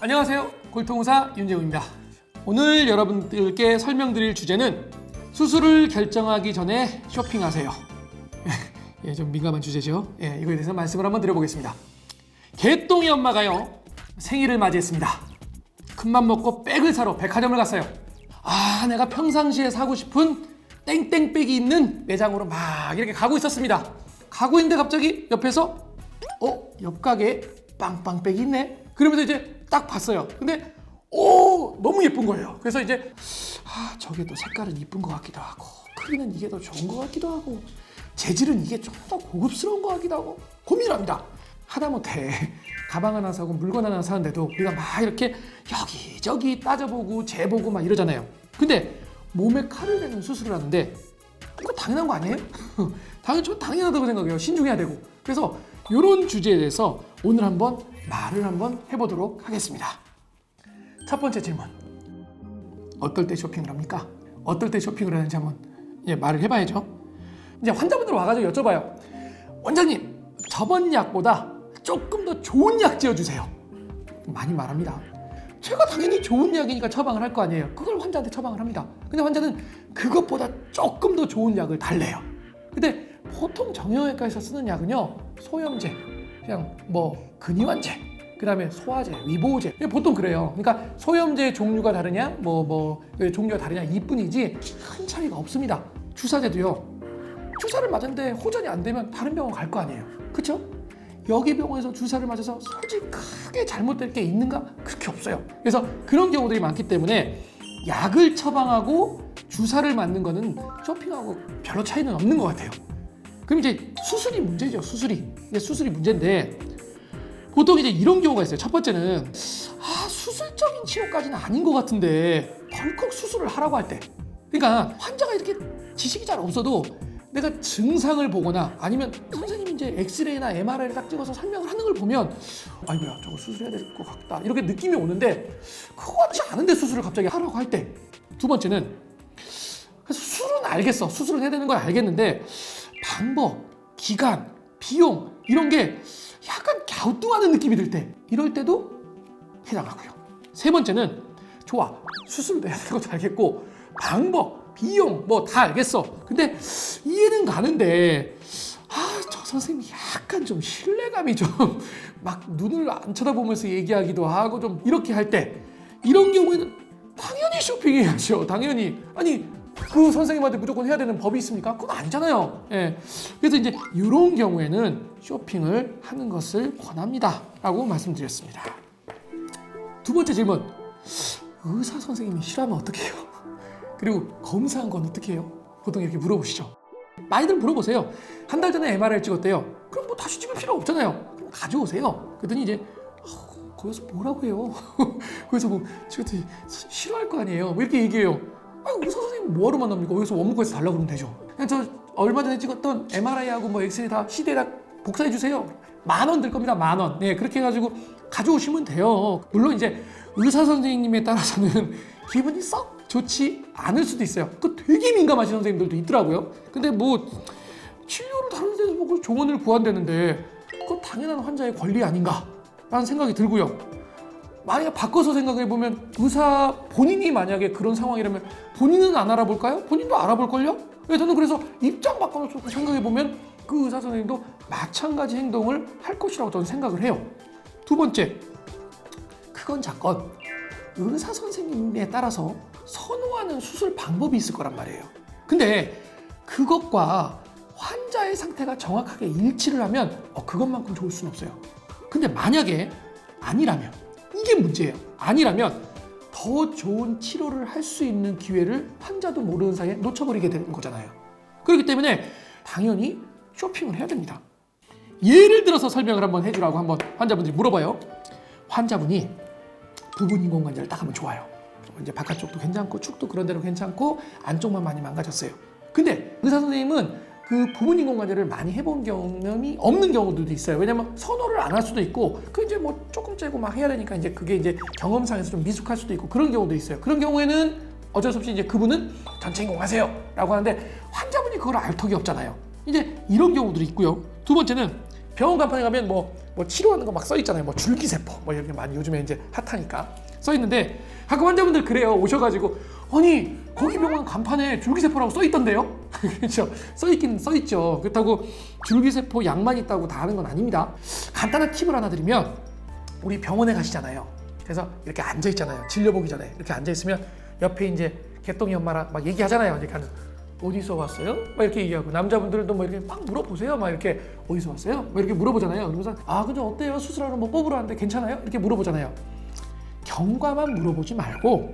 안녕하세요. 골통의사 윤재우입니다. 오늘 여러분들께 설명드릴 주제는 수술을 결정하기 전에 쇼핑하세요. 예, 좀 민감한 주제죠. 예, 이거에 대해서 말씀을 한번 드려보겠습니다. 개똥이 엄마가요 생일을 맞이했습니다. 큰맘 먹고 백을 사러 백화점을 갔어요. 아, 내가 평상시에 사고 싶은 땡땡백이 있는 매장으로 막 이렇게 가고 있었습니다. 가고 있는데 갑자기 옆에서 어? 옆 가게에 빵빵백이 있네? 그러면서 이제 딱 봤어요. 근데 오 너무 예쁜 거예요. 그래서 이제 아 저게 또 색깔은 이쁜 것 같기도 하고 크기는 이게 더 좋은 것 같기도 하고 재질은 이게 좀 더 고급스러운 것 같기도 하고 고민을 합니다. 하다못해 가방 하나 사고 물건 하나 사는데도 우리가 막 이렇게 여기저기 따져보고 재보고 막 이러잖아요. 근데 몸에 칼을 대는 수술을 하는데 이거 당연한 거 아니에요? 당연 저 당연하다고 생각해요. 신중해야 되고. 그래서 이런 주제에 대해서 오늘 한번 말을 한번 해보도록 하겠습니다. 첫 번째 질문. 어떨 때 쇼핑을 합니까? 어떨 때 쇼핑을 하는지 한번 예, 말을 해봐야죠. 이제 환자분들 와가지고 여쭤봐요. 원장님, 저번 약보다 조금 더 좋은 약 지어주세요. 많이 말합니다. 제가 당연히 좋은 약이니까 처방을 할 거 아니에요. 그걸 환자한테 처방을 합니다. 근데 환자는 그것보다 조금 더 좋은 약을 달래요. 근데 보통 정형외과에서 쓰는 약은요, 소염제, 그냥 뭐 근이완제, 그다음에 소화제, 위보제, 보통 그래요. 그러니까 소염제 종류가 다르냐, 뭐뭐 종류가 다르냐 이뿐이지 큰 차이가 없습니다. 주사제도요. 주사를 맞았는데 호전이 안 되면 다른 병원 갈 거 아니에요. 그렇죠? 여기 병원에서 주사를 맞아서 솔직히 크게 잘못될 게 있는가? 그렇게 없어요. 그래서 그런 경우들이 많기 때문에 약을 처방하고 주사를 맞는 거는 쇼핑하고 별로 차이는 없는 것 같아요. 그럼 이제 수술이 문제죠. 수술이. 이제 수술이 문제인데 보통 이제 이런 경우가 있어요. 첫 번째는 아 수술적인 치료까지는 아닌 것 같은데 덜컥 수술을 하라고 할 때. 그러니까 환자가 이렇게 지식이 잘 없어도 내가 증상을 보거나 아니면 선생님이 이제 엑스레이나 MRI를 딱 찍어서 설명을 하는 걸 보면 아이고야 저거 수술해야 될 것 같다 이렇게 느낌이 오는데 그거 같지 않은데 수술을 갑자기 하라고 할 때 두 번째는 그래서 수술은 알겠어 수술을 해야 되는 걸 알겠는데 방법, 기간, 비용 이런 게 약간 갸우뚱하는 느낌이 들 때 이럴 때도 해당하고요 세 번째는 좋아 수술도 해야 되는 것도 알겠고 방법, 비용 뭐 다 알겠어. 근데 이해는 가는데 아 저 선생님이 약간 좀 신뢰감이 좀 막 눈을 안 쳐다보면서 얘기하기도 하고 좀 이렇게 할 때 이런 경우에는 당연히 쇼핑해야죠. 당연히 아니 그 선생님한테 무조건 해야 되는 법이 있습니까? 그건 아니잖아요. 예. 그래서 이제 이런 경우에는 쇼핑을 하는 것을 권합니다 라고 말씀드렸습니다. 두 번째 질문. 의사 선생님이 싫어하면 어떡해요? 그리고 검사한 건 어떻게 해요? 보통 이렇게 물어보시죠. 많이들 물어보세요. 한 달 전에 MRI 찍었대요. 그럼 뭐 다시 찍을 필요 없잖아요. 그럼 가져오세요. 그랬더니 이제 어, 거기서 뭐라고 해요? 거기서 뭐 저한테 싫어할 거 아니에요. 뭐 이렇게 얘기해요. 아, 의사 선생님 뭐하러 만납니까? 여기서 원무과에서 달라고 그러면 되죠. 저 얼마 전에 찍었던 MRI하고 뭐 엑스레이 다 CD에다 복사해 주세요. 만 원 들 겁니다. 만 원. 네, 그렇게 해가지고 가져오시면 돼요. 물론 이제 의사 선생님에 따라서는 기분이 썩 좋지 않을 수도 있어요. 그 되게 민감하신 선생님들도 있더라고요. 근데 뭐 치료를 다른 데서 보고 조언을 구한다는데 그건 당연한 환자의 권리 아닌가라는 생각이 들고요. 만약에 바꿔서 생각해 보면 의사 본인이 만약에 그런 상황이라면 본인은 안 알아볼까요? 본인도 알아볼걸요? 예, 저는 그래서 입장 바꿔서 생각해 보면 그 의사 선생님도 마찬가지 행동을 할 것이라고 저는 생각을 해요. 두 번째, 그건 작건 의사 선생님에 따라서 선호하는 수술 방법이 있을 거란 말이에요. 근데 그것과 환자의 상태가 정확하게 일치를 하면 어, 그것만큼 좋을 수는 없어요. 근데 만약에 아니라면 이게 문제예요. 아니라면 더 좋은 치료를 할 수 있는 기회를 환자도 모르는 사이에 놓쳐버리게 되는 거잖아요. 그렇기 때문에 당연히 쇼핑을 해야 됩니다. 예를 들어서 설명을 한번 해주라고 한번 환자분들이 물어봐요. 환자분이 부분 인 공관절을 딱 하면 좋아요. 이제 바깥쪽도 괜찮고 축도 그런 대로 괜찮고 안쪽만 많이 망가졌어요. 근데 의사 선생님은 그 부분 인공관절을 많이 해본 경험이 없는 경우들도 있어요. 왜냐면 선호를 안 할 수도 있고 그 이제 뭐 조금 째고 막 해야 되니까 이제 그게 이제 경험상에서 좀 미숙할 수도 있고 그런 경우도 있어요. 그런 경우에는 어쩔 수 없이 이제 그분은 전체 인공하세요라고 하는데 환자분이 그걸 알 턱이 없잖아요. 이제 이런 경우들이 있고요. 두 번째는 병원 간판에 가면 뭐, 뭐 치료하는 거 막 써 있잖아요. 뭐 줄기세포 뭐 이렇게 많이 요즘에 이제 핫하니까 써 있는데 가끔 환자분들 그래요. 오셔가지고 아니 거기 병원 간판에 줄기세포라고 써 있던데요? 그렇죠. 써 있긴 써 있죠. 그렇다고 줄기세포 약만 있다고 다 하는 건 아닙니다. 간단한 팁을 하나 드리면 우리 병원에 가시잖아요. 그래서 이렇게 앉아 있잖아요. 진료 보기 전에 이렇게 앉아 있으면 옆에 이제 개똥이 엄마랑 막 얘기하잖아요. 이렇게 하는 어디서 왔어요? 막 이렇게 얘기하고 남자분들도 뭐 이렇게 막 물어보세요. 막 이렇게 어디서 왔어요? 막 이렇게 물어보잖아요. 그러면서 아 근데 어때요? 수술하러 뭐 뽑으러 왔는데 괜찮아요? 이렇게 물어보잖아요. 경과만 물어보지 말고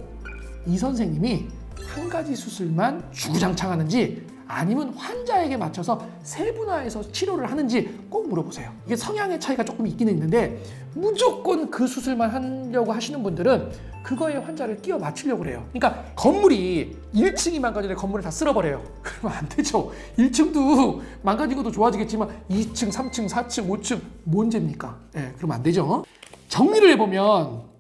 이 선생님이 한 가지 수술만 주구장창 하는지 아니면 환자에게 맞춰서 세분화해서 치료를 하는지 꼭 물어보세요. 이게 성향의 차이가 조금 있기는 있는데 무조건 그 수술만 하려고 하시는 분들은 그거에 환자를 끼워 맞추려고 그래요. 그러니까 건물이 1층이 망가지는데 건물을 다 쓸어버려요. 그러면 안 되죠. 1층도 망가지고도 좋아지겠지만 2층, 3층, 4층, 5층 뭔 죄입니까? 예, 그러면 안 되죠. 정리를 해보면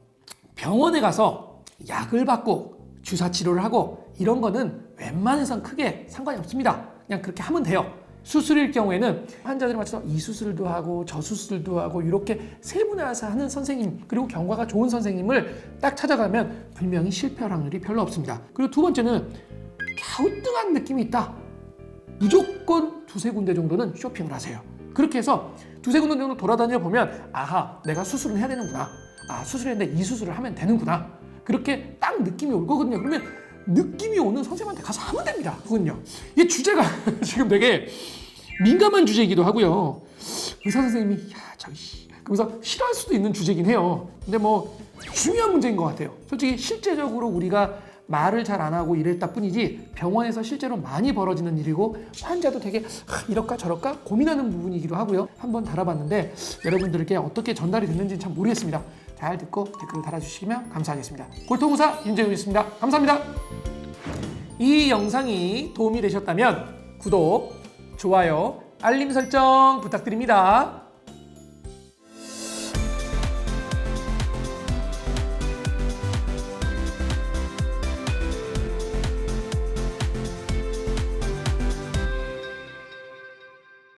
병원에 가서 약을 받고 주사 치료를 하고 이런 거는 웬만해선 크게 상관이 없습니다. 그냥 그렇게 하면 돼요. 수술일 경우에는 환자들에 맞춰서 이 수술도 하고 저 수술도 하고 이렇게 세분화해서 하는 선생님 그리고 경과가 좋은 선생님을 딱 찾아가면 분명히 실패할 확률이 별로 없습니다. 그리고 두 번째는 갸우뚱한 느낌이 있다. 무조건 두세 군데 정도는 쇼핑을 하세요. 그렇게 해서 두세 군데 정도 돌아다녀 보면 아하 내가 수술을 해야 되는구나. 아 수술했는데 이 수술을 하면 되는구나. 그렇게 딱 느낌이 올 거거든요. 그러면 느낌이 오는 선생님한테 가서 하면 됩니다. 그건요. 이 주제가 지금 되게 민감한 주제이기도 하고요. 의사 선생님이 야 저기 씨. 그러면서 싫어할 수도 있는 주제긴 해요. 근데 뭐 중요한 문제인 것 같아요. 솔직히 실제적으로 우리가 말을 잘 안 하고 이랬다 뿐이지 병원에서 실제로 많이 벌어지는 일이고 환자도 되게 아, 이럴까 저럴까 고민하는 부분이기도 하고요. 한번 달아봤는데 여러분들께 어떻게 전달이 됐는지 참 모르겠습니다. 잘 듣고 댓글을 달아주시면 감사하겠습니다. 골통의사 윤재훈이었습니다. 감사합니다. 이 영상이 도움이 되셨다면 구독, 좋아요, 알림 설정 부탁드립니다.